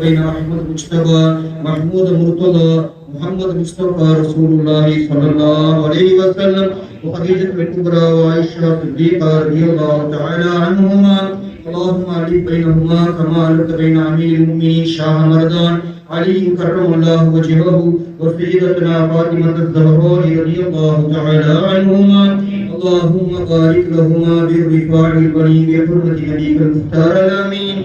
بين أحمد مجتبى محمود مرتضى محمد مصطفى رسول الله صلى الله عليه وسلم وخديجة الكبرى وعائشة الصديقة رضي الله تعالى عنهما. اللهم علي بينهما كما علمت بين أمير المؤمنين شاه مرضان. علي كرم الله وجهه وسيدتنا فاطمة الزهراء رضي الله تعالى عنهما. اللهم بارك لهما بالرفاع البني بحرمة نبيك المختار الآمين.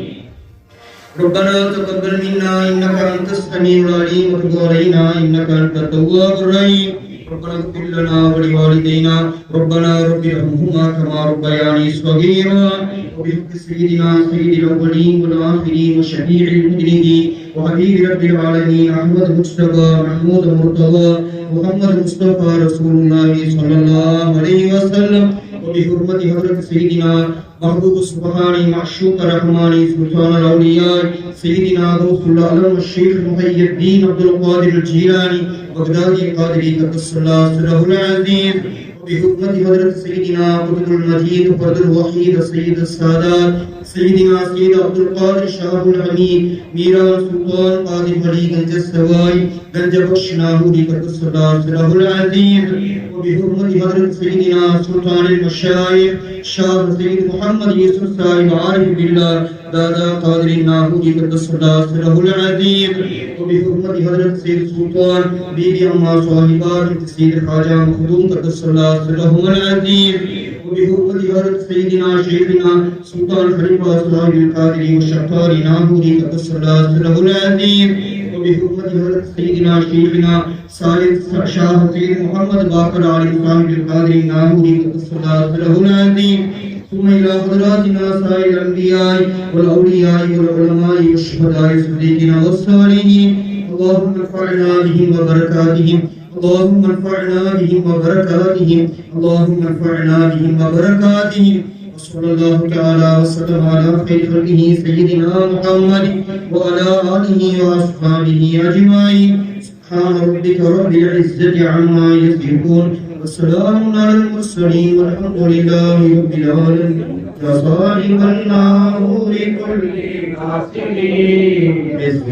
ربنا تقبل منا انك انت السميع العليم وتب علينا انك انت التواب الرحيم ربنا اغفر لنا ولوالدينا ربنا رب ارحمهما كما ربياني صغيرا وبحق سيدنا سيد الاولين والاخرين وشفيع المذنبين وحبيب رب العالمين احمد مصطفى محمود مرتضى محمد مصطفى رسول الله صلى الله عليه وسلم وبحرمة حضرة سيدنا محبوب سبحانه معشوق رحماني سلطان الأولياء سيدنا غوث العالم الشيخ محي الدين عبد القادر الجيلاني بغدادي القادري قدس الله سره العزيز وبحكمة حضرة سيدنا قطب المجيد فرد الوحيد سيد السادات سيدنا سيد عبد القادر شاه الحميد ميرا سلطان قاضي ولي گنج السواي گنج بخش ناهوري قدس الله سره العزيز وبحرمة حضرة سيدنا سلطان المشايخ شاه سيد محمد يوسف صاحب عارف بالله دادا قادری ناہو جی ناہوری قدس اللہ صلح العظیم بھی بحرمت حضرت سید سلطان بی بی اما صاحبات سید خاجہ مخدوم قدس اللہ صلح العظیم وبحكم حضرت سيدنا شيخنا سلطان حرم واسلام القادري والشطاري ناموري قدس جی الله سره العظيم وبحكم حضرت سيدنا شيخنا سالف شاہ حسین محمد باقر علی القادری ناموري قدس جی الله سره العظيم ثم إلى حضراتنا سائر الأنبياء والأولياء والعلماء والشهداء الصديقين والصالحين اللهم انفعنا بهم وبركاتهم اللهم انفعنا بهم وبركاتهم اللهم انفعنا بهم وبركاتهم وصلى الله تعالى وسلم على خير خلقه سيدنا محمد وعلى آله وأصحابه أجمعين سبحان ربك رب العزة عما يصفون وسلام على المرسلين والحمد لله رب العالمين فصالح النار لكل الحاصلين باسم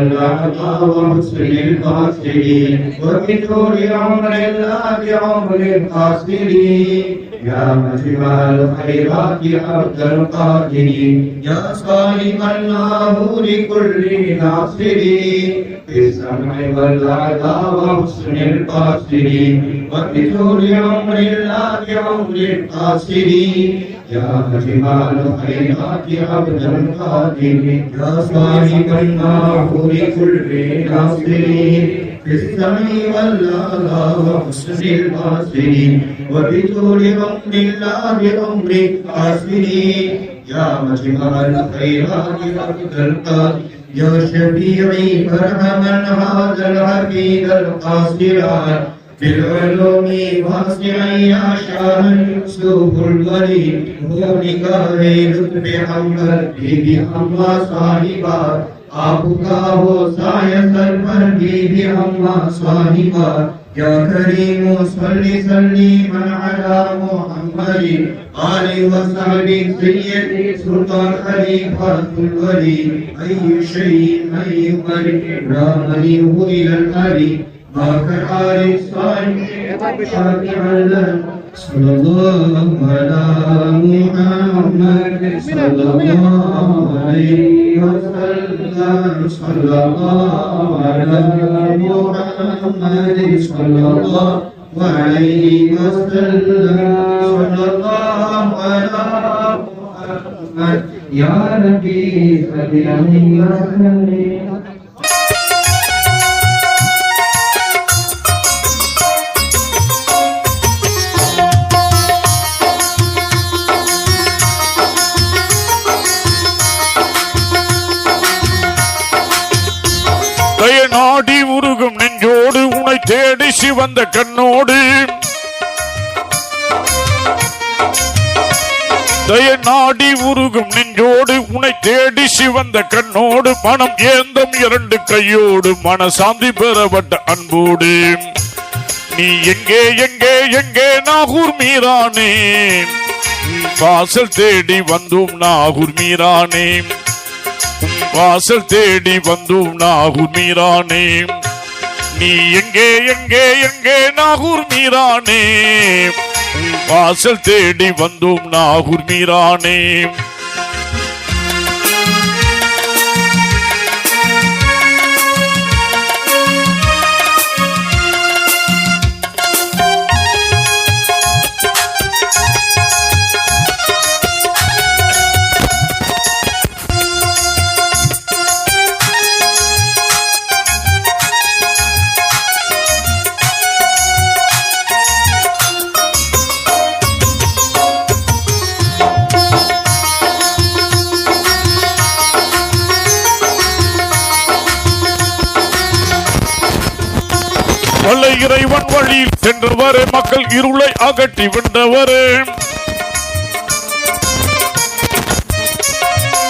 الله وحسن القاصرين وبطول عمر الله بعمر القاصرين يا مجمع الخيرات عبد القادرين يا صالح الله لكل ناصرين بالسمع والعدا وحسن القاصرين وبطول عمر لا بعمر يا جمال خيرات عبدا قادم يا صاحب الناحور كل ناصرين في السمع واللالا وحسن الباصرين وبطول عمر لا بعمر يا مجمال خيرات عبدا قادم يا شفيعي فارحم هذا العبيد القاصران بالعلوم واسعي عشارا يسوف الولي هو نگاہ رتب حمل بی پر بی بی اما صاحبہ یا کریم صلی صلی من علا محمد آل و صحبی سیدی سلطان خلیفات الولی ای شیء ای مرد رامنی ہوئی لنہری अली باكر آل الصالح شافعا صلى الله على محمد صلى الله عليه وسلم صلى الله على محمد صلى الله عليه وسلم صلى الله على محمد يا نبي صل عليه وسلم தேடி கண்ணோடு. தய நாடி உருகும் நெஞ்சோடு உனை தேடி சிவந்த கண்ணோடு மனம் ஏந்தம் இரண்டு கையோடு மனசாந்தி பெறப்பட்ட அன்போடு. நீ எங்கே எங்கே எங்கே நாகூர் மீரானே? வாசல் தேடி வந்தோம் நாகூர் மீரானே. வாசல் தேடி வந்தோம் நாகூர் மீரானே. நீ எங்கே எங்கே எங்கே? நாகூர் மீரானே வாசல் தேடி வந்தோம் நாகூர் மீரானே வல்ல இறைவன் வழியில் சென்றவரே மக்கள் இருளை அகற்றி வென்றவரே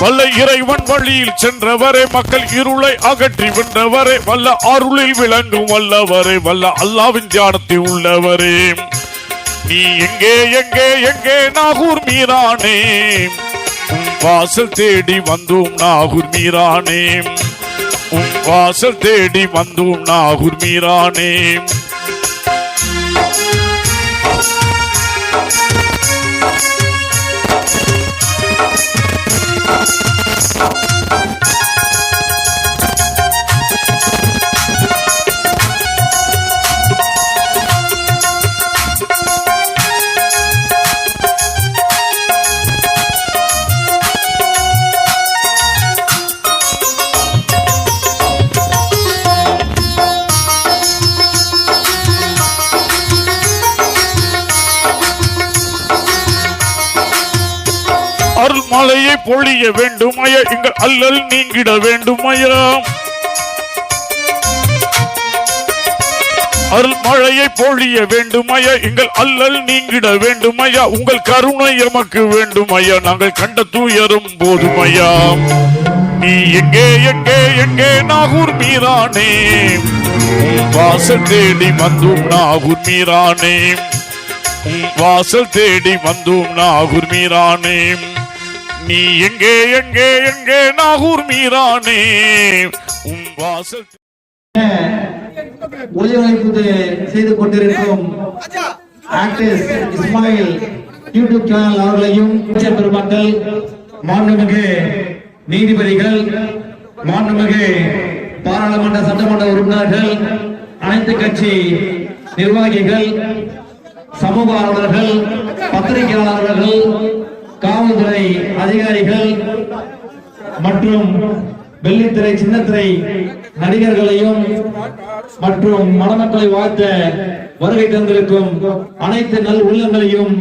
வல்ல இறைவன் வழியில் சென்றவரே மக்கள் இருளை அகற்றி வென்றவரே வல்ல அருளில் விளங்கும் வல்லவரே வல்ல அல்லாவின் தியானத்தில் உள்ளவரே. நீ எங்கே எங்கே எங்கே நாகூர் மீரானே? வாசல் தேடி வந்தோம் நாகூர் மீரானே. உன் வாசல் தேடி வந்தோம் நாகூர் மீரானே. பொழிய வேண்டுமய எங்கள் அல்லல் நீங்கிட வேண்டுமயா அருள் மழையை பொழிய வேண்டுமய எங்கள் அல்லல் நீங்கிட வேண்டுமையா உங்கள் கருணை எமக்கு வேண்டுமயா நாங்கள் கண்ட தூயரும் போதுமையா நீ எங்கே எங்கே எங்கே நாகூர் மீரானே? வாசல் தேடி வந்தும் நாகூர் மீரானே. வாசல் தேடி வந்தும் நாகூர் மீரானே. நீ எங்கே எங்கே எங்கே? நாகூர் மீரானே உன் வாசல். ஒளியமைப்பு செய்து கொண்டிருக்கும் ஆக்டர்ஸ் இஸ்மாயில் யூடியூப் சேனல் அவர்களையும் பெருமக்கள் மாண்புமிகு நீதிபதிகள் மாண்புமிகு பாராளுமன்ற சட்டமன்ற உறுப்பினர்கள் அனைத்து கட்சி நிர்வாகிகள் சமூக ஆர்வலர்கள் பத்திரிகையாளர்கள் காவல்துறை அதிகாரிகள் மற்றும் வெள்ளித்திரை சின்னத்திரை நடிகர்களையும் மற்றும் மணமக்களை வாழ்த்த வருகை தந்திருக்கும் அனைத்து நல் உள்ளங்களையும்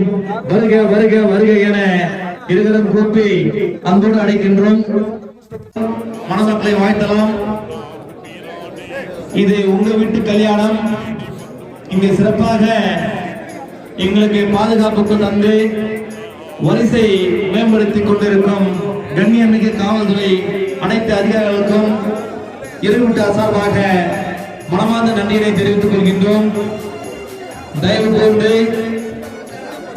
வருக வருக வருக என இருவரும் கூப்பி அன்போடு அடைக்கின்றோம் மணமக்களை வாழ்த்தலாம். இது உங்க வீட்டு கல்யாணம். இங்கு சிறப்பாக எங்களுக்கு பாதுகாப்புக்கு தந்து வரிசை மேம்படுத்திக் கொண்டிருக்கும் கண்ணியமிகு காவல்துறை அனைத்து அதிகாரிகளுக்கும் இருவிட்டா சார்பாக மனமார்ந்த நன்றியை தெரிவித்துக் கொள்கின்றோம். தயவு கூர்ந்து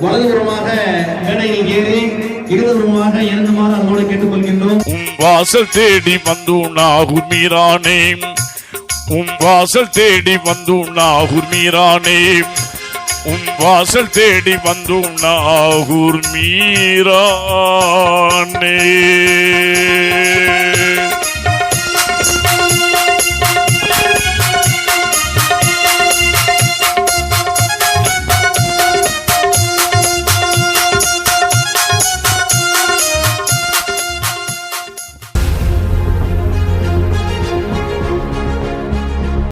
வலதுபுறமாக மேடையில் ஏறி இருபதுமாக இறங்குமாறு அன்போடு கேட்டுக்கொள்கின்றோம். வாசல் தேடி வந்தோம் நாகூர் மீரானே உன் வாசல் தேடி வந்தோம் நாகூர் மீரானே உன் வாசல் தேடி வந்தும் நாகூர் மீரானே.